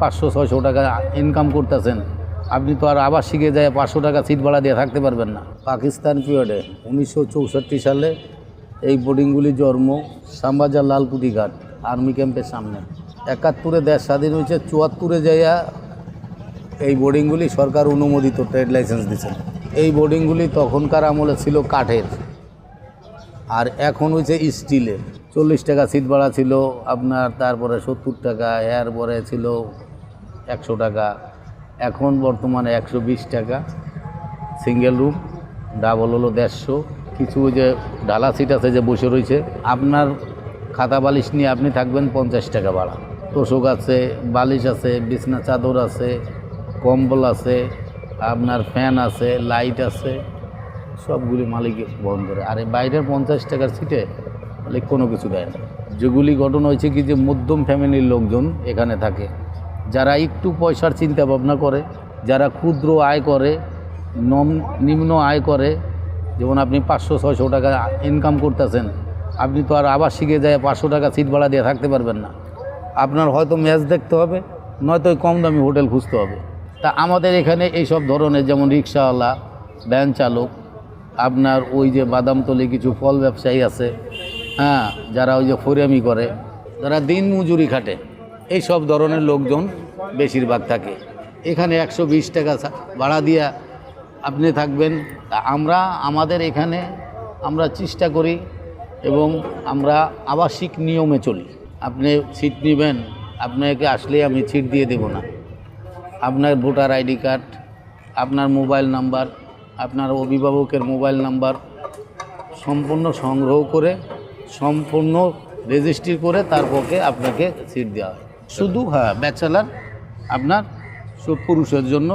পাঁচশো, ছয়শো টাকা ইনকাম করতেছেন। আপনি তো আর আবার শিখে যায় পাঁচশো টাকা সিট ভাড়া দিয়ে থাকতে পারবেন না। পাকিস্তান পিরিয়ডে, উনিশশো চৌষট্টি সালে এই বোর্ডিংগুলি জন্ম শ্যামবাজার লালকুটি ঘাট আর্মি ক্যাম্পের সামনে। একাত্তরে দেশ স্বাধীন হয়েছে, চুয়াত্তরে যাইয়া এই বোর্ডিংগুলি সরকার অনুমোদিত ট্রেড লাইসেন্স দিয়েছেন। এই বোর্ডিংগুলি তখনকার আমলে ছিল কাঠের, আর এখন হয়েছে স্টিলের চল্লিশ টাকা সিট ভাড়া ছিল, আপনার তারপরে সত্তর টাকা, এরপরে ছিল একশো টাকা, এখন বর্তমানে একশো বিশ টাকা। সিঙ্গেল রুম ডাবল হলো দেড়শো। কিছু যে ডালা সিট আছে যে বসে রয়েছে, আপনার খাতা বালিশ নিয়ে আপনি থাকবেন পঞ্চাশ টাকা ভাড়া। তোষক আছে, বালিশ আছে, বিছনা, চাদর আছে, কম্বল আছে, আপনার ফ্যান আছে, লাইট আছে, সবগুলি মালিক বহন করে। আর এই বাইরের পঞ্চাশ টাকার সিটে মালিক কোনো কিছু দেয় না। যেগুলি ঘটনা হয়েছে কি যে মধ্যম ফ্যামিলির লোকজন এখানে থাকে। যারা একটু পয়সার চিন্তা ভাবনা করে, যারা ক্ষুদ্র আয় করে, নম, নিম্ন আয় করে, যেমন আপনি পাঁচশো, ছয়শো টাকা ইনকাম করতেছেন, আপনি তো আর আবার শিখে যায় পাঁচশো টাকা সিট ভাড়া দিয়ে থাকতে পারবেন না। আপনার হয়তো ম্যাচ দেখতে হবে, নয়তো কম দামি হোটেল খুঁজতে হবে। তা আমাদের এখানে এই সব ধরনের যেমন রিক্সাওয়ালা, ভ্যান চালক, আপনার ওই যে বাদামতলি কিছু ফল ব্যবসায়ী আছে হ্যাঁ যারা ওই যে ফরিয়ামি করে যারা দিন মজুরি খাটে। এই সব ধরনের লোকজন বেশিরভাগ থাকে। এখানে একশো বিশ টাকা ভাড়া দিয়া আপনি থাকবেন। আমরা, আমাদের এখানে আমরা চেষ্টা করি এবং আমরা আবাসিক নিয়মে চলি। আপনি সিট নেবেন, আপনাকে আসলে আমি সিট দিয়ে দেব না। আপনার ভোটার আইডি কার্ড, আপনার মোবাইল নাম্বার, আপনার অভিভাবকের মোবাইল নাম্বার সম্পূর্ণ সংগ্রহ করে, সম্পূর্ণ রেজিস্ট্রি করে তারপরে আপনাকে সিট দেওয়া হয়। শুধু হ্যাঁ ব্যাচেলার, আপনার সব পুরুষের জন্য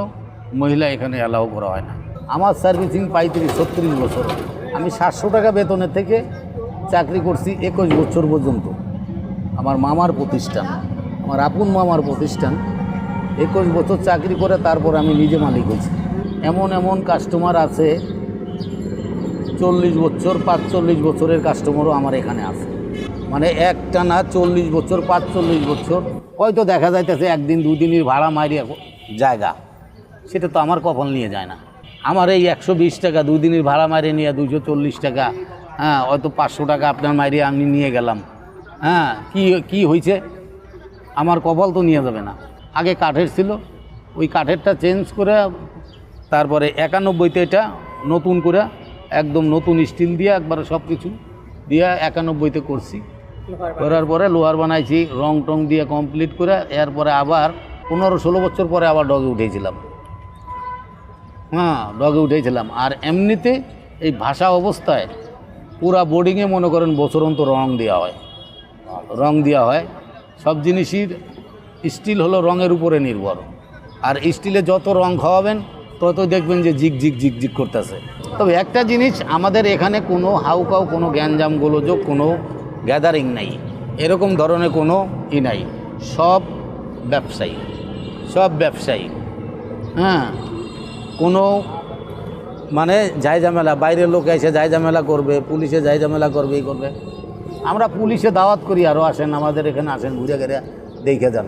মহিলা এখানে অ্যালাউ করা হয় না। আমার সার্ভিসিং পঁয়ত্রিশ, ছত্রিশ বছর। আমি সাতশো টাকা বেতনের থেকে চাকরি করছি একুশ বছর পর্যন্ত। আমার মামার প্রতিষ্ঠান, আমার আপন মামার প্রতিষ্ঠান, একুশ বছর চাকরি করে তারপর আমি নিজে মালিক হয়েছি। এমন এমন কাস্টমার আছে, চল্লিশ বছর, পাঁচচল্লিশ বছরের কাস্টমারও আমার এখানে আছে। মানে একটা না চল্লিশ বছর, পাঁচচল্লিশ বছর হয়তো দেখা যাইতেছে একদিন, দুদিনের ভাড়া মারিয়া জায়গা। সেটা তো আমার কপাল নিয়ে যায় না। আমার এই একশো বিশ টাকা দুই দিনের ভাড়া মারিয়ে নিয়ে দুশো চল্লিশ টাকা হ্যাঁ হয়তো পাঁচশো টাকা আপনার মারিয়ে আমি নিয়ে গেলাম। হ্যাঁ কি কি হয়েছে আমার কপাল তো নিয়ে যাবে না। আগে কাঠের ছিল, ওই কাঠেরটা চেঞ্জ করে, তারপরে একানব্বইতে এটা নতুন করে, একদম নতুন স্টিল দিয়ে একবারে সব কিছু দিয়ে একানব্বইতে করছি। করার পরে লোহার বানাইছি, রং টং দিয়ে কমপ্লিট করে এরপরে আবার পনেরো ষোলো বছর পরে আবার ডগে উঠেছিলাম। হ্যাঁ ডগে উঠেছিলাম। আর এমনিতে এই ভাষা অবস্থায় পুরা বোর্ডিংয়ে মনে করেন বছরন্ত রং দেওয়া হয়। রং দেওয়া হয়। সব জিনিসই স্টিল হলো রঙের উপরে নির্ভর। আর স্টিলে যত রং খাওয়াবেন তত দেখবেন যে জিগ জিগ জিগ জিগ করতেছে। তবে একটা জিনিস, আমাদের এখানে কোনো হাউকাউ, কোনো গ্যাঞ্জাম, গোলযোগ, কোনো গ্যাদারিং নাই। এরকম ধরনের কোনো ই নাই। সব ব্যবসায়ী। সব ব্যবসায়ী। হ্যাঁ। কোনো মানে যাই ঝামেলা, বাইরের লোক এসে যাই ঝামেলা করবে, পুলিশে যাই ঝামেলা করবে এই করবে। আমরা পুলিশে দাওয়াত করি আরও আসেন, আমাদের এখানে আসেন, ঘুরে ঘেরে দেখে যান।